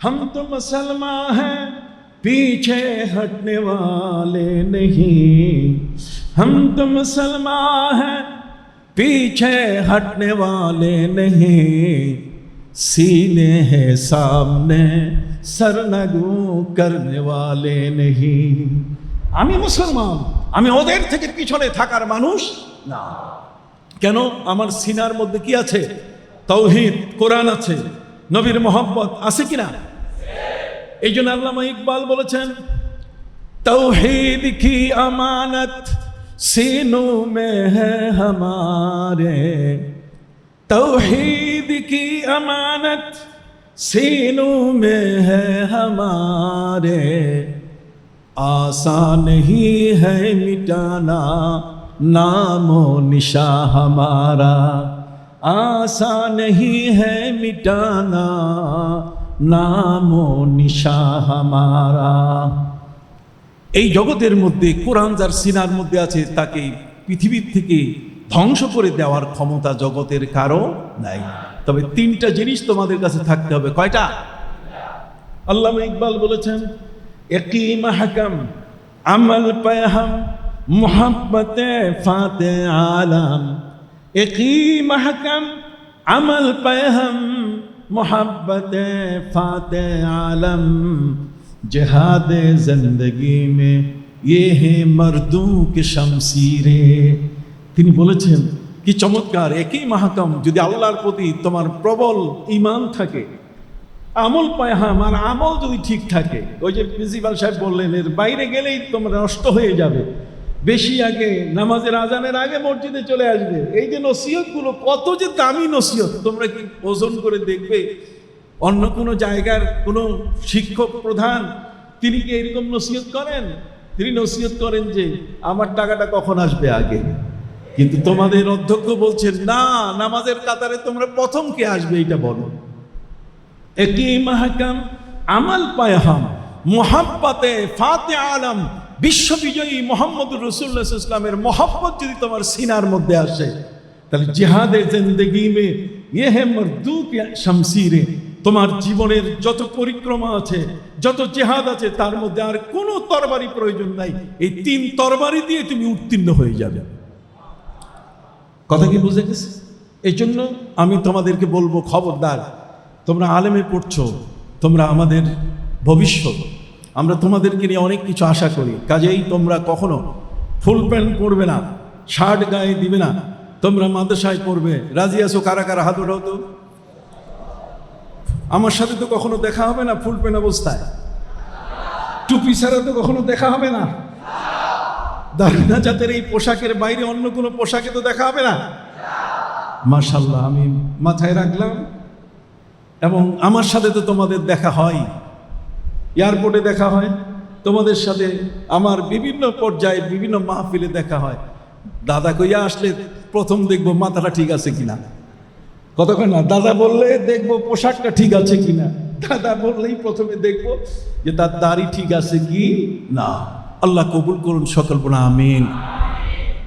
हम तो मुसलमान हैं पीछे हटने वाले नहीं हम तो मुसलमान हैं पीछे हटने वाले नहीं सीने हैं सामने सरनगू करने वाले नहीं আমি মুসলমান আমি ওদের থেকে পিছনে থাকার মানুষ না কেন আমার সিনার মধ্যে কি আছে তৌহিদ কোরআন আছে নবীর মোহাম্মত আছে কিনা এই জন্য আল্লামা ইকবাল বলেছেন तौहीद की अमानत सीनों में है हमारे तौहीद की अमानत सीनों में है हमारे आसान नहीं है मिटाना नामो निशा हमारा आसान नहीं है मिटाना नामो निशा हमारा এই জগতের মধ্যে কোরআন যার সিনার মধ্যে আছে তাকে পৃথিবীর থেকে ধ্বংস করে দেওয়ার ক্ষমতা জগতের কারো নাই তবে তিনটা জিনিস তোমাদের কাছে থাকতে হবে কয়টা আল্লামা ইকবাল বলেছেন একই মাহকাম আমল পেহম মোহাম্মত ফাতে আলম একই মাহকাম আমল পেহম मोहब्बत फाते आलम जहाद जिंदगी में ये है मर्दों के शमशीरे তিনি বলেছেন কি চমৎকার একই মাহাকাম যদি আল্লাহর প্রতি তোমার প্রবল ইমান থাকে আমল পায়হাম আর আমল যদি ঠিক থাকে ওই যে প্রিন্সিপাল সাহেব বললেন এর বাইরে গেলেই তোমরা নষ্ট হয়ে যাবে বেশি আগে, নামাজের আজানের আগে মসজিদে চলে আসবে। এই যে নসিহতগুলো, কত যে দামি নসিহত। তোমরা কি ওজন করে দেখবে? অন্য কোনো জায়গার কোনো শিক্ষক প্রধান, তিনি কি এরকম নসিহত করেন? তিনি নসিহত করেন যে, আমার টাকাটা কখন আসবে আগে? কিন্তু তোমাদের অধ্যক্ষ বলছেন, না, নামাজের কাতারে তোমরা প্রথম কে আসবে এটা বলো। একই মাহকাম আমল পায়হাম, মোহাব্বতে ফাতে আলম বিশ্ববিজয়ী মোহাম্মদ রসুল্লাহ ইসলামের মোহাব্বত যদি তোমার সিনার মধ্যে আসে, তাহলে জেহাদের জিন্দগি মে ইয়ে হে তোমার জীবনের যত পরিক্রমা আছে, যত জেহাদ আছে, তার মধ্যে আর কোনো তরবারি প্রয়োজন নাই। এই তিন তরবারি দিয়ে তুমি উত্তীর্ণ হয়ে যাবে। কথা কি বুঝে গেছে? এই জন্য আমি তোমাদেরকে বলব, খবরদার, তোমরা আলেমে পড়ছো, তোমরা আমাদের ভবিষ্যৎ। আমরা তোমাদেরকে নিয়ে অনেক কিছু আশা করি। কাজেই তোমরা কখনো ফুল প্যান্ট পরবে না, শার্ট গায়ে দিবে না। তোমরা মাদ্রাসায় পড়বে। রাজি আছো? কারা কারা হাত ওঠাও তো? আমার সাথে তো কখনো দেখা হবে না ফুল প্যান্ট অবস্থায়। টুপি ছাড়া তো কখনো দেখা হবে না। দারিনা জাতের এই পোশাকের বাইরে অন্য কোনো পোশাকে তো দেখা হবে না। মার্শাল্লাহ আমি মাথায় রাখলাম। এবং আমার সাথে তো তোমাদের দেখা হয়। এয়ারপোর্টে দেখা হয়, তোমাদের সাথে আমার বিভিন্ন পর্যায়ে বিভিন্ন মাহফিলে দেখা হয়। দাদা কইয়া আসলে প্রথম দেখব মাথাটা ঠিক আছে কিনা। কতক্ষণ না? দাদা বললে দেখব পোশাকটা ঠিক আছে কিনা। দাদা বললেই প্রথমে দেখব যে তার দাড়ি ঠিক আছে কি? না। আল্লাহ কবুল করুন সকল বোনা, আমিন।